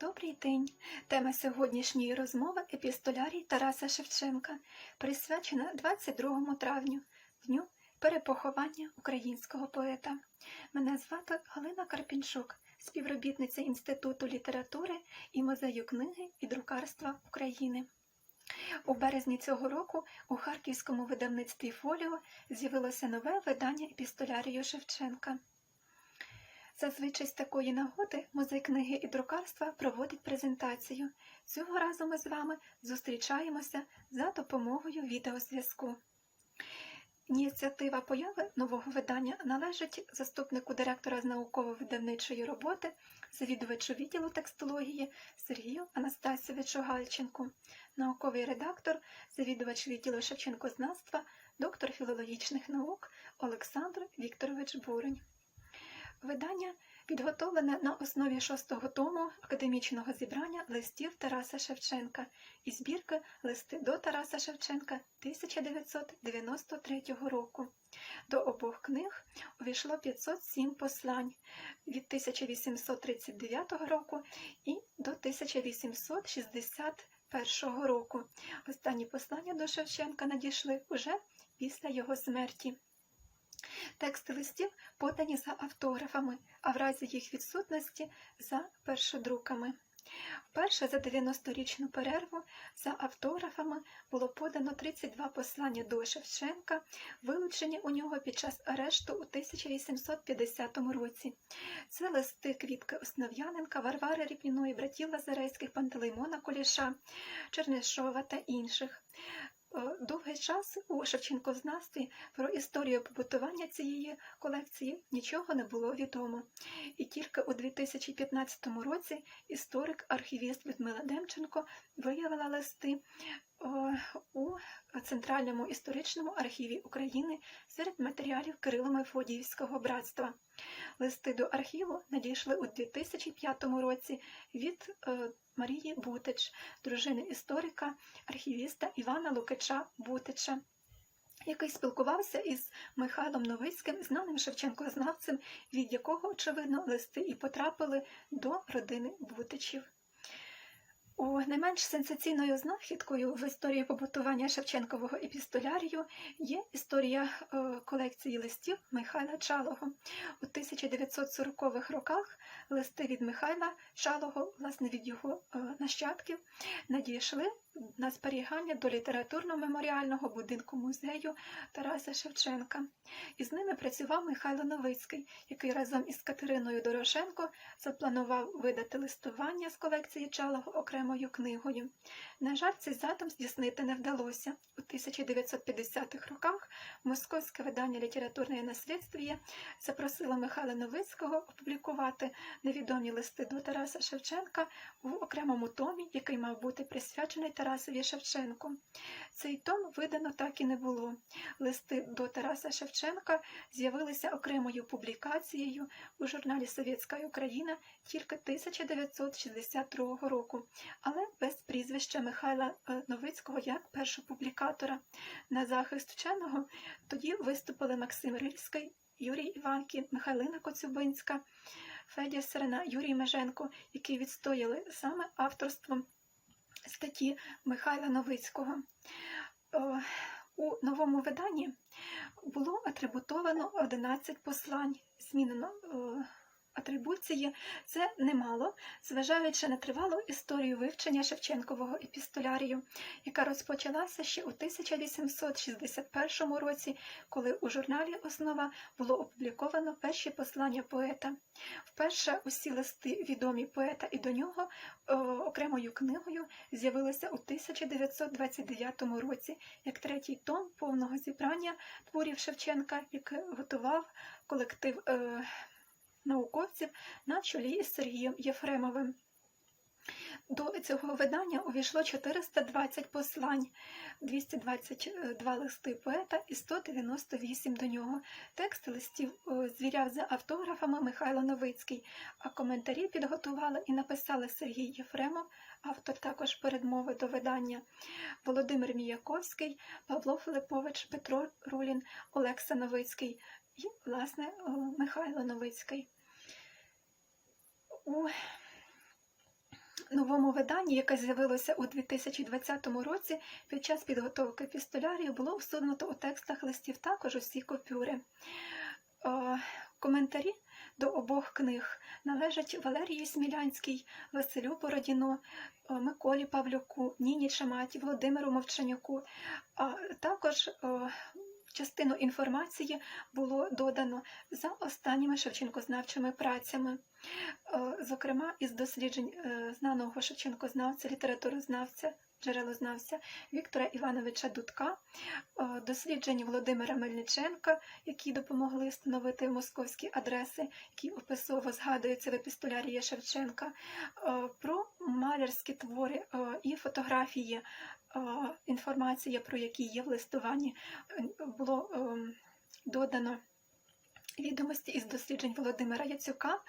Добрий день! Тема сьогоднішньої розмови епістолярій Тараса Шевченка, присвячена 22 травню, дню перепоховання українського поета. Мене звати Галина Карпінчук, співробітниця Інституту літератури і музею книги і друкарства України. У березні цього року у харківському видавництві Фоліо з'явилося нове видання епістолярію Шевченка. Зазвичай з такої нагоди музей книги і друкарства проводить презентацію. Цього разу ми з вами зустрічаємося за допомогою відеозв'язку. Ініціатива появи нового видання належить заступнику директора з науково-видавничої роботи, завідувачу відділу текстології Сергію Анастасійовичу Гальченку, науковий редактор, завідувач відділу Шевченкознавства, доктор філологічних наук Олександр Вікторович Бурень. Видання підготовлене на основі шостого тому академічного зібрання листів Тараса Шевченка і збірки Листи до Тараса Шевченка 1993 року. До обох книг увійшло 507 послань від 1839 року і до 1861 року. Останні послання до Шевченка надійшли уже після його смерті. Тексти листів подані за автографами, а в разі їх відсутності за першодруками. Вперше за 90-річну перерву за автографами було подано 32 послання до Шевченка, вилучені у нього під час арешту у 1850 році. Це листи Квітки Основ'яненка, Варвари Ріпніної, братів Лазарейських, Пантелеймона Куліша, Чернишова та інших. Довгий час у Шевченкознавстві про історію побутування цієї колекції нічого не було відомо. І тільки у 2015 році історик-архівіст Людмила Демченко виявила листи у Центральному історичному архіві України серед матеріалів Кирило-Мефодіївського братства. Листи до архіву надійшли у 2005 році від Марії Бутич, дружини історика, архівіста Івана Лукича Бутича, який спілкувався із Михайлом Новицьким, знаним Шевченкознавцем, від якого, очевидно, листи і потрапили до родини Бутичів. У не менш сенсаційною знахідкою в історії побутування Шевченкового епістолярію є історія колекції листів Михайла Чалого. У 1940-х роках листи від Михайла Чалого, власне від його нащадків, надійшли на зберігання до літературно-меморіального будинку музею Тараса Шевченка. І з ними працював Михайло Новицький, який разом із Катериною Дорошенко запланував видати листування з колекції Чалого окремою книгою. На жаль, цей задум здійснити не вдалося. У 1950-х роках московське видання літературне наслідствіє запросило Михайла Новицького опублікувати невідомі листи до Тараса Шевченка в окремому томі, який мав бути присвячений Тарасові Шевченку. Цей том видано так і не було. Листи до Тараса Шевченка з'явилися окремою публікацією у журналі Совєтська Україна тільки 1962 року, але без прізвища Михайла Новицького як першопублікатора. На захист вченого тоді виступили Максим Рильський, Юрій Іванкін, Михайлина Коцюбинська, Федір Серена, Юрій Меженко, які відстояли саме авторством статті Михайла Новицького. У новому виданні було атрибутовано 11 послань, змінено атрибуції. Це немало, зважаючи на тривалу історію вивчення Шевченкового епістолярію, яка розпочалася ще у 1861 році, коли у журналі Основа було опубліковано перші послання поета. Вперше усі листи відомі поета і до нього окремою книгою з'явилися у 1929 році як третій том повного зібрання творів Шевченка, яке готував колектив науковців на чолі із Сергієм Єфремовим. До цього видання увійшло 420 послань, 222 листи поета і 198 до нього. Текст листів звіряв за автографами Михайло Новицький, а коментарі підготували і написали Сергій Єфремов, автор також передмови до видання, Володимир Міяковський, Павло Филипович, Петро Рулін, Олекса Новицький і, власне, Михайло Новицький. У новому виданні, яке з'явилося у 2020 році, під час підготовки епістолярії було всунуто у текстах листів також усі купюри. Е, Коментарі до обох книг належать Валерії Смілянській, Василю Бородіну, е, Миколі Павлюку, Ніні Шаматі, Володимиру Мовчанюку. А також е, частину інформації було додано за останніми шевченкознавчими працями. Е, Зокрема, із досліджень е, знаного шевченкознавця, літературознавця, джерелознавця Віктора Івановича Дудка, е, досліджень Володимира Мельниченка, які допомогли встановити московські адреси, які описово згадуються в епістолярії Шевченка, е, про малярські твори е, і фотографії, інформація про які є в листуванні, було ем, додано відомості із досліджень Володимира Яцюка.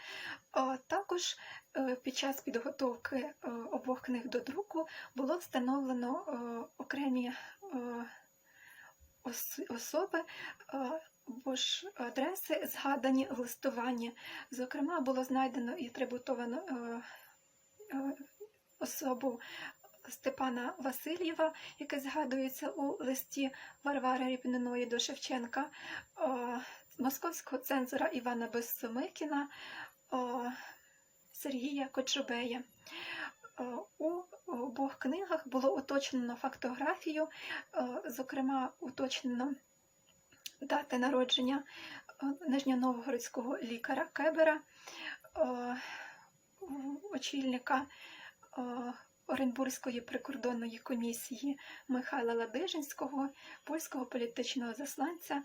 А Також е, під час підготовки е, обох книг до друку було встановлено е, окремі е, особи. е, Бо ж адреси згадані в листуванні. Зокрема, було знайдено і атрибутовано е, е, особу Степана Васильєва, яке згадується у листі Варвари Ріпниної до Шевченка, е, московського цензора Івана Безсомикіна, е, Сергія Кочубея. У обох книгах було уточнено фактографію, зокрема, уточнено дати народження нижньоновгородського лікаря Кебера, очільника Оренбурзької прикордонної комісії Михайла Ладижинського, польського політичного засланця,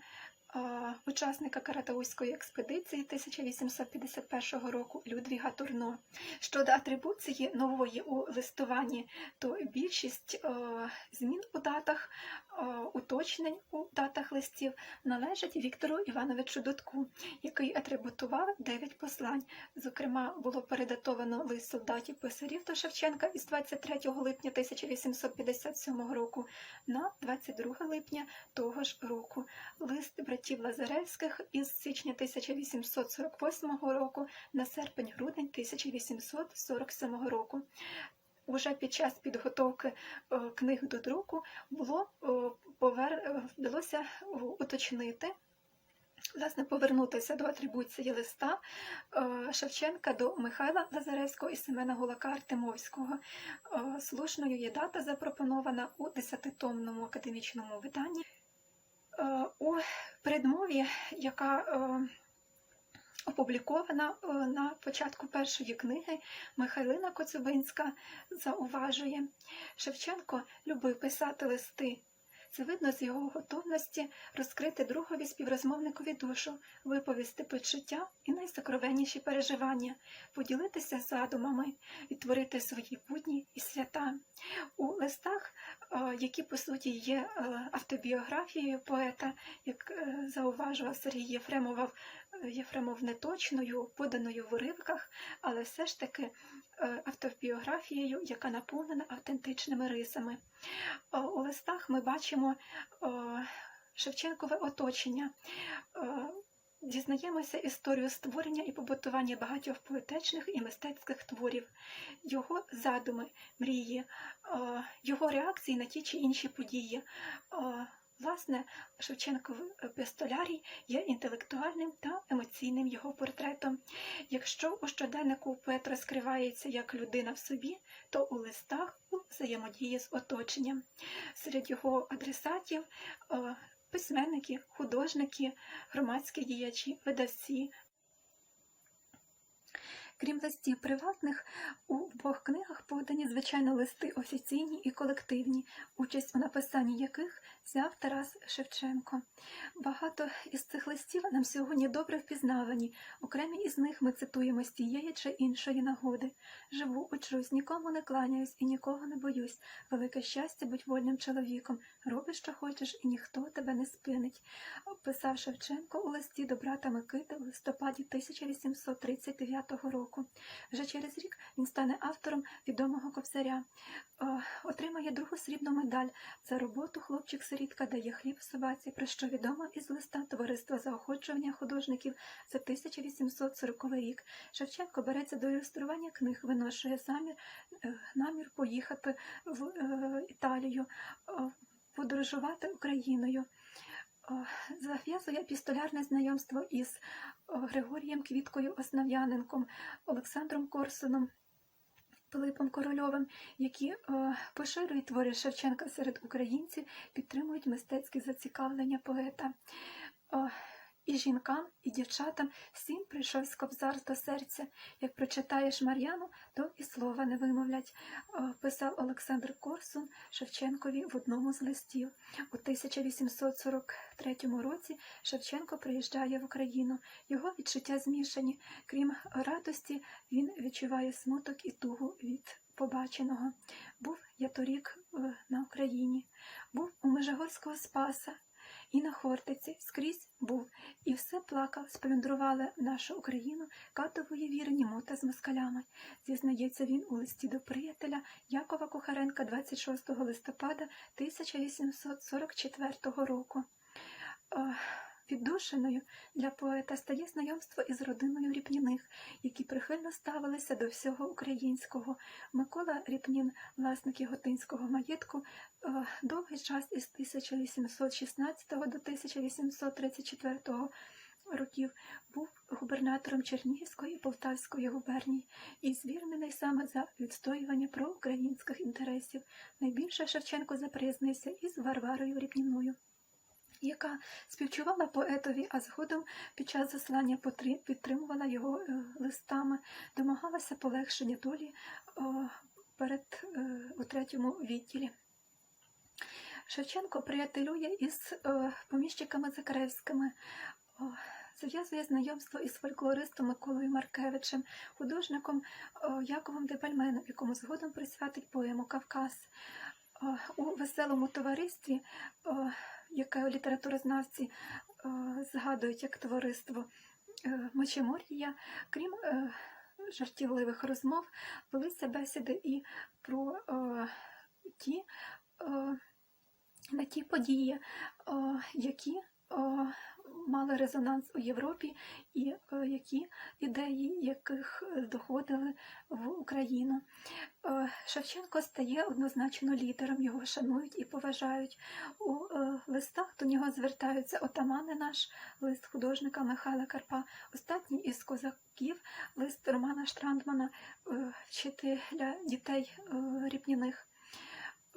учасника Каратаузької експедиції 1851 року Людвіга Турно. Щодо атрибуції нової у листуванні, то більшість е, змін у датах, е, уточнень у датах листів належать Віктору Івановичу Дудку, який атрибутував 9 послань. Зокрема, було передатовано лист солдатів писарів до Шевченка із 23 липня 1857 року на 22 липня того ж року. Лист Лазаревських із січня 1848 року на серпень-грудень 1847 року. Уже під час підготовки е, книг до друку було е, повер... е, вдалося уточнити, власне, повернутися до атрибуції листа Шевченка до Михайла Лазаревського і Семена Гулака Артемовського. Слушною є дата запропонована у десятитомному академічному виданні. Е, У передмові, яка е, опублікована е, на початку першої книги, Михайлина Коцюбинська зауважує, Шевченко любив писати листи. Це видно з його готовності розкрити другові співрозмовникові душу, виповісти почуття і найсокровенніші переживання, поділитися задумами, відтворити свої будні і свята. У листах, е, які по суті є е, автобіографією поета, як е, зауважував Сергій Єфремов, Єфремов неточною, поданою в уривках, але все ж таки е, автобіографією, яка наповнена автентичними рисами. У листах ми бачимо Шевченкове оточення. Е, Дізнаємося історію створення і побутування багатьох поетичних і мистецьких творів, його задуми, мрії, його реакції на ті чи інші події. Власне, Шевченков епістолярій є інтелектуальним та емоційним його портретом. Якщо у щоденнику поет розкривається як людина в собі, то у листах у взаємодії з оточенням. Серед його адресатів е, письменники, художники, громадські діячі, видавці. Крім листів приватних, у двох книгах подані звичайно листи офіційні і колективні, участь у написанні яких взяв Тарас Шевченко. Багато із цих листів нам сьогодні добре впізнавані. Окремі із них ми цитуємо з тієї чи іншої нагоди. Живу, учусь, нікому не кланяюсь і нікого не боюсь. Велике щастя будь вольним чоловіком. Роби, що хочеш, і ніхто тебе не спинить. Писав Шевченко у листі до брата Микити в листопаді 1839 року. Року. Вже через рік він стане автором відомого кобзаря, Е, отримає другу срібну медаль за роботу хлопчик-сирітка дає хліб собаці, про що відомо із листа Товариства заохочування художників за 1840 рік. Шевченко береться до ілюстрування книг, виношує замір, е, намір поїхати в е, Італію, подорожувати Україною. Зав'язує пістолярне знайомство із Григорієм Квіткою Основ'яненком, Олександром Корсуном, Пилипом Корольовим, які поширюють твори Шевченка серед українців, підтримують мистецькі зацікавлення поета. І жінкам, і дівчатам всім прийшов кобзар до серця. Як прочитаєш Мар'яну, то і слова не вимовлять, е, писав Олександр Корсун Шевченкові в одному з листів. У 1843 році Шевченко приїжджає в Україну. Його відчуття змішані. Крім радості, він відчуває смуток і тугу від побаченого. Був я торік е, на Україні, був у Межигорського Спаса. І на Хортиці скрізь був, і все плакав, сплюндрували нашу Україну катової віри німота з москалями. Зізнається він у листі до приятеля Якова Кухаренка 26 листопада 1844 року. Віддушиною для поета стає знайомство із родиною Ріпніних, які прихильно ставилися до всього українського. Микола Ріпнін, власник Яготинського маєтку, е, довгий час із 1816 до 1834 років був губернатором Чернігівської і Полтавської губерній і звільнений саме за відстоювання проукраїнських інтересів. Найбільше Шевченко заприязнився із Варварою Ріпніною яка співчувала поетові, а згодом під час заслання підтримувала його е, листами, домагалася полегшення долі перед е, у третьому відділі. Шевченко приятелює із е, поміщиками Закревськими. Зав'язує знайомство із фольклористом Миколою Маркевичем, художником Яковом Дебальменом, якому згодом присвятить поему Кавказ. У веселому товаристві, яке літературознавці згадують як товариство е, Мочемор'я, крім е, жартівливих розмов, велися бесіди і про е, ті, е, на ті події, е, які е, мали резонанс у Європі, і е, які ідеї яких доходили в Україну. Е, Шевченко стає однозначно лідером, його шанують і поважають. У е, листах до нього звертаються отамани наш, лист художника Михайла Карпа, останній із козаків, лист Романа Штрандмана, вчителя дітей ріпніних.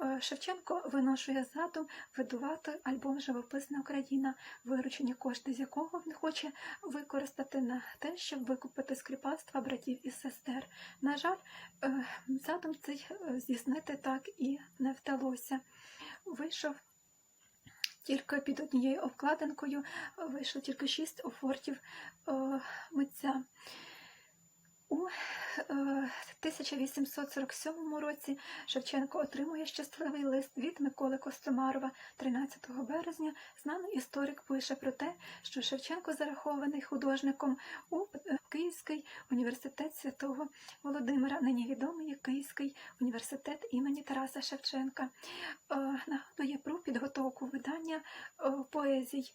Е, Шевченко виношує задум видувати альбом Живописна Україна, виручені кошти з якого він хоче використати на те, щоб викупити з кріпацтва братів і сестер. На жаль, е, задум цей е, здійснити так і не вдалося. Вийшов тільки під однією обкладинкою, вийшло тільки шість офортів митця. У е, 1847 році Шевченко отримує щасливий лист від Миколи Костомарова. 13 березня знаний історик пише про те, що Шевченко зарахований художником у е, Київський університет святого Володимира, нині відомий як Київський університет імені Тараса Шевченка. Е, Нагадує про підготовку видання е, поезій.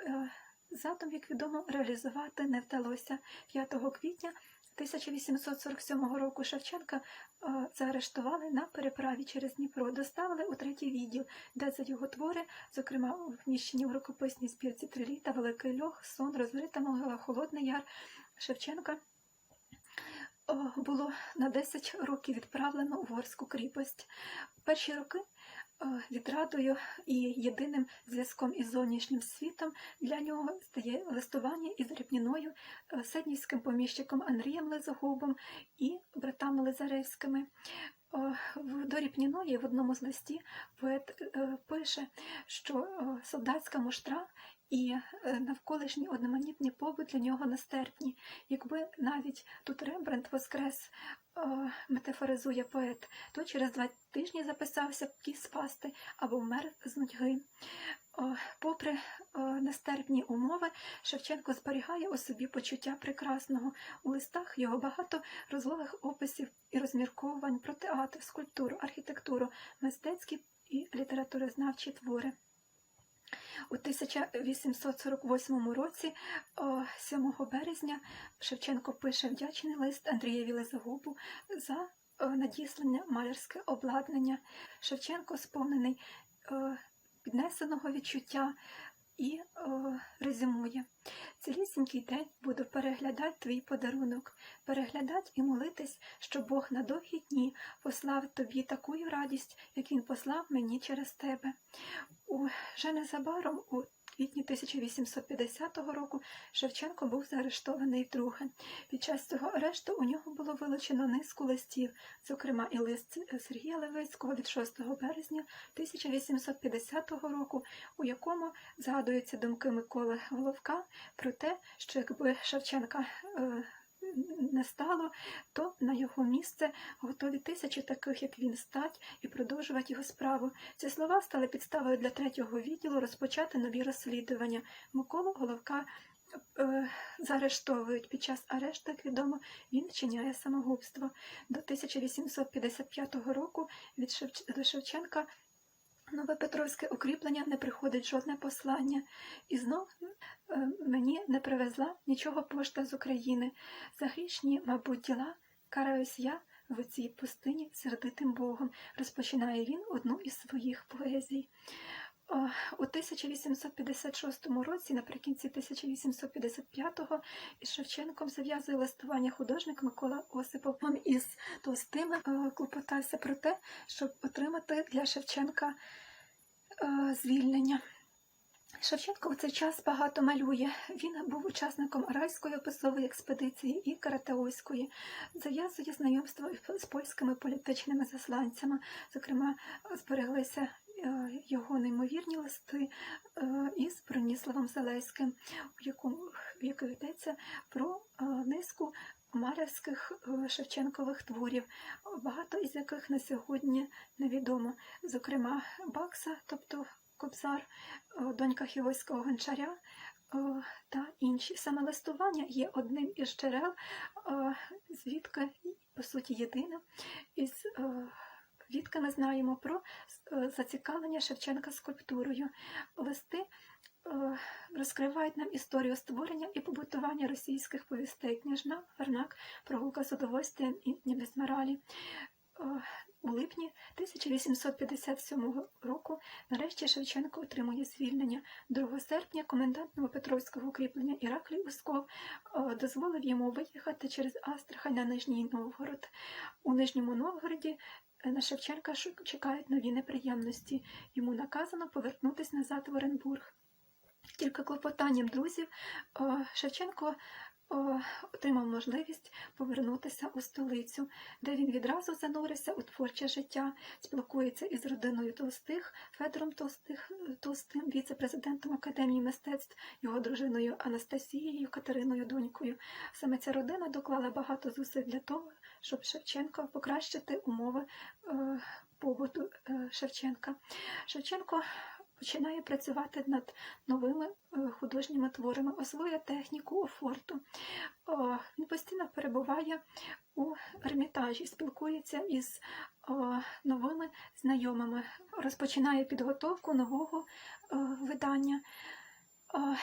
Е, Задум, як відомо, реалізувати не вдалося 5 квітня 1847 року Шевченка е, заарештували на переправі через Дніпро, доставили у третій відділ, де за його твори, зокрема вміщені в рукописній збірці Триліта, Великий Льох, Сон, Розрита могила, Холодний Яр Шевченка. е, Було на 10 років відправлено у Ворську кріпость. Перші роки відрадою і єдиним зв'язком із зовнішнім світом для нього стає листування із Ріпніною, е, седнівським поміщиком Андрієм Лизогубом і братами Лизаревськими. Е, в- Дорі Пніної в одному з листі поет е, пише, що е, солдатська муштра і навколишні одноманітний побут для нього нестерпні. Якби навіть тут Рембрандт воскрес, метафоризує поет, то через два тижні записався б кіс спасти або вмер з нудьги. Попри нестерпні умови, Шевченко зберігає у собі почуття прекрасного. У листах його багато розлогих описів і розмірковувань про театр, скульптуру, архітектуру, мистецькі і літературознавчі твори. У 1848 році, 7 березня, Шевченко пише вдячний лист Андрієві Лезагубу за о, надіслання малярське обладнання. Шевченко сповнений піднесеного відчуття і о, резюмує. Цілісінький день буду переглядати твій подарунок, переглядати і молитись, щоб Бог на довгі дні послав тобі таку радість, як він послав мені через тебе. Уже незабаром у квітні 1850 року Шевченко був заарештований вдруге. Під час цього арешту у нього було вилучено низку листів, зокрема і лист Сергія Левицького від 6 березня 1850 року, у якому згадуються думки Миколи Головка про те, що якби Шевченка е, не стало, то на його місце готові тисячі таких, як він, стать і продовжувати його справу. Ці слова стали підставою для третього відділу розпочати нові розслідування. Миколу Головка е, заарештовують. Під час арешту, як відомо, він вчиняє самогубство. До 1855 року від Шевч... Шевченка Нове Петровське укріплення не приходить жодне послання, і знов е, мені не привезла нічого пошта з України. За грішні, мабуть, діла караюсь я в цій пустині сердитим Богом, розпочинає він одну із своїх поезій. О, У 1856 році, наприкінці 1855-го, із Шевченком зав'язує листування художник Микола Осипов. Він із Толстими е, клопотався про те, щоб отримати для Шевченка е, звільнення. Шевченко у цей час багато малює. Він був учасником Аральської описової експедиції і Каратеойської, зав'язує знайомство з польськими політичними засланцями. Зокрема, збереглися е, його неймовірні листи е, із Броніславом Залеським, у якому в яких йдеться про е, низку малярських Шевченкових творів, багато із яких на сьогодні невідомо. Зокрема, Бакса, тобто Кобзар, донька Хівойського гончаря та інші. Саме листування є одним із джерел, звідки, по суті, єдина, із звідки ми знаємо про зацікавлення Шевченка скульптурою. Листи розкривають нам історію створення і побутування російських повістей княжна, Фернак, прогулка з удовольствием і Небезмералі. У липні 1857 року нарешті Шевченко отримує звільнення. 2 серпня комендант Новопетровського укріплення Іраклій Усков дозволив йому виїхати через Астрахань на Нижній Новгород. У Нижньому Новгороді на Шевченка чекають нові неприємності. Йому наказано повернутися назад в Оренбург. Тільки клопотанням друзів Шевченко отримав можливість повернутися у столицю, де він відразу занурився у творче життя, спілкується із родиною Толстих, Федором Толстих, Толстим, віце-президентом Академії мистецтв, його дружиною Анастасією, Катериною донькою. Саме ця родина доклала багато зусиль для того, щоб Шевченко покращити умови е, побуту е, Шевченка. Шевченко починає працювати над новими е, художніми творами, освоює техніку офорту. Він постійно перебуває у ермітажі, спілкується із новими знайомими, розпочинає підготовку нового е, видання.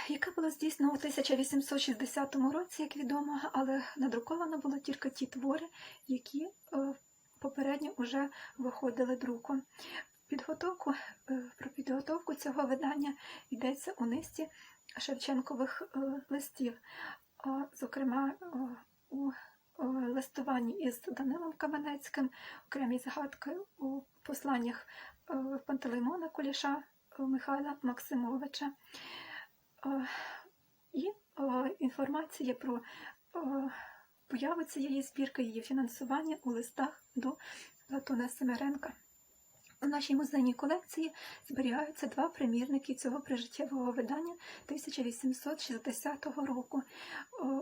Яке було здійснено у 1860 році, як відомо, але надруковано було тільки ті твори, які е, попередньо вже виходили друком. Підготовку, е, Про підготовку цього видання йдеться у низці Шевченкових е, листів, зокрема у листуванні із Данилом Каменецьким, окремі згадки у посланнях е, Пантелеймона Куліша Михайла Максимовича. І інформація про появу цієї збірки, її фінансування у листах до Платона Семеренка. У нашій музейній колекції зберігаються два примірники цього прижиттєвого видання 1860 року.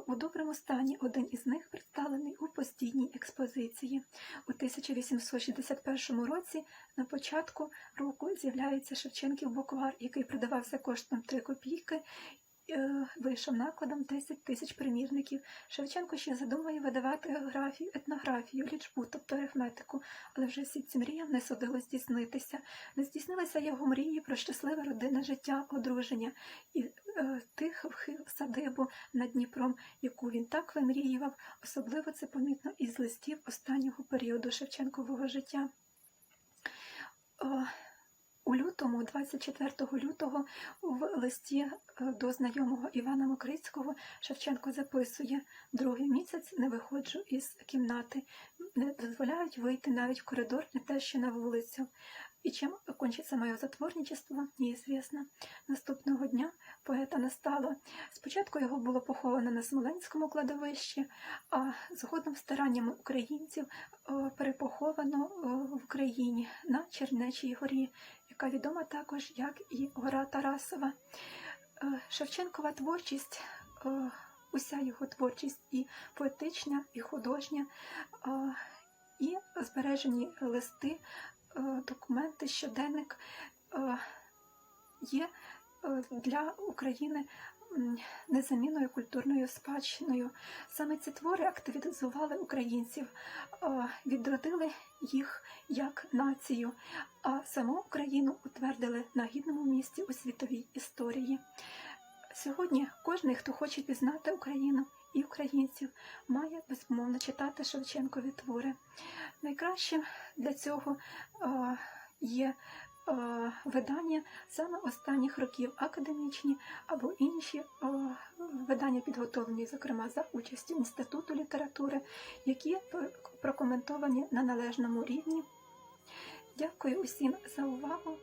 У доброму стані один із них представлений у постійній експозиції. У 1861 році на початку року з'являється Шевченків буквар, який продавався коштом 3 копійки. Е, Вийшов накладом 10 тисяч примірників. Шевченко ще задумує видавати географію, етнографію, лічбу, тобто арифметику, але вже всі ці мріям не судило здійснитися. Не здійснилися його мрії про щасливе родинне життя, одруження і е, тиху садибу над Дніпром, яку він так вимріював. Особливо це помітно із листів останнього періоду Шевченкового життя. О, у лютому, 24 лютого, в листі е, до знайомого Івана Мокрицького Шевченко записує другий місяць не виходжу із кімнати, не дозволяють вийти навіть в коридор, не те, що на вулицю. І чим кончиться моє затворничество, неізвісно. Наступного дня поета не стало. Спочатку його було поховано на Смоленському кладовищі, а згодом стараннями українців е, перепоховано е, в Україні на Чернечій горі, яка відома також як і Гора Тарасова. Е, Шевченкова творчість, е, уся його творчість і поетична, і художня, е, і збережені листи, документи, щоденник є для України незамінною культурною спадщиною. Саме ці твори активізували українців, відродили їх як націю, а саму Україну утвердили на гідному місці у світовій історії. Сьогодні кожен, хто хоче пізнати Україну і українців, має безумовно читати Шевченкові твори. Найкращим для цього є видання саме останніх років академічні або інші видання, підготовлені, зокрема, за участю Інституту літератури, які прокоментовані на належному рівні. Дякую усім за увагу.